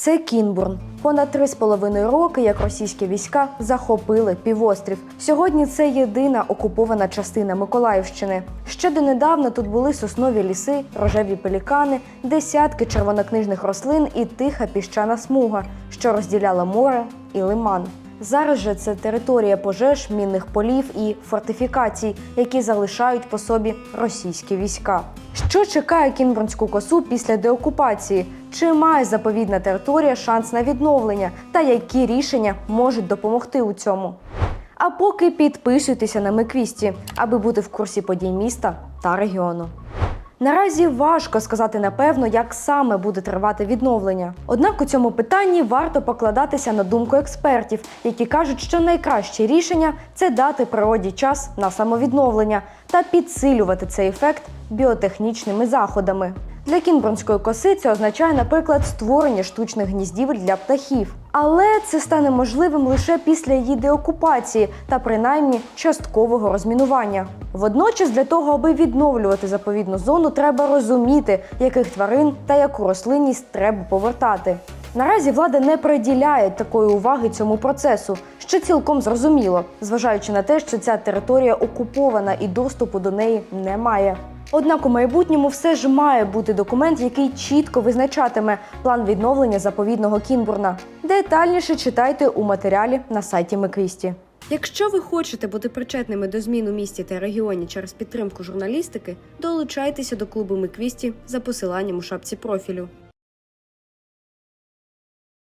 Це Кінбурн. Понад три з половиною роки, як російські війська захопили півострів. Сьогодні це єдина окупована частина Миколаївщини. Ще донедавна тут були соснові ліси, рожеві пелікани, десятки червонокнижних рослин і тиха піщана смуга, що розділяла море і лиман. Зараз же це територія пожеж, мінних полів і фортифікацій, які залишають по собі російські війська. Що чекає Кінбурнську косу після деокупації? Чи має заповідна територія шанс на відновлення? Та які рішення можуть допомогти у цьому? А поки підписуйтеся на Миквісті, аби бути в курсі подій міста та регіону. Наразі важко сказати напевно, як саме буде тривати відновлення. Однак у цьому питанні варто покладатися на думку експертів, які кажуть, що найкраще рішення це дати природі час на самовідновлення та підсилювати цей ефект біотехнічними заходами. Для кінбурнської коси це означає, наприклад, створення штучних гніздівель для птахів. Але це стане можливим лише після її деокупації та принаймні часткового розмінування. Водночас, для того, аби відновлювати заповідну зону, треба розуміти, яких тварин та яку рослинність треба повертати. Наразі влада не приділяє такої уваги цьому процесу, що цілком зрозуміло, зважаючи на те, що ця територія окупована і доступу до неї немає. Однак у майбутньому все ж має бути документ, який чітко визначатиме план відновлення заповідного Кінбурна. Детальніше читайте у матеріалі на сайті Миквісті. Якщо ви хочете бути причетними до змін у місті та регіоні через підтримку журналістики, долучайтеся до клубу Миквісті за посиланням у шапці профілю.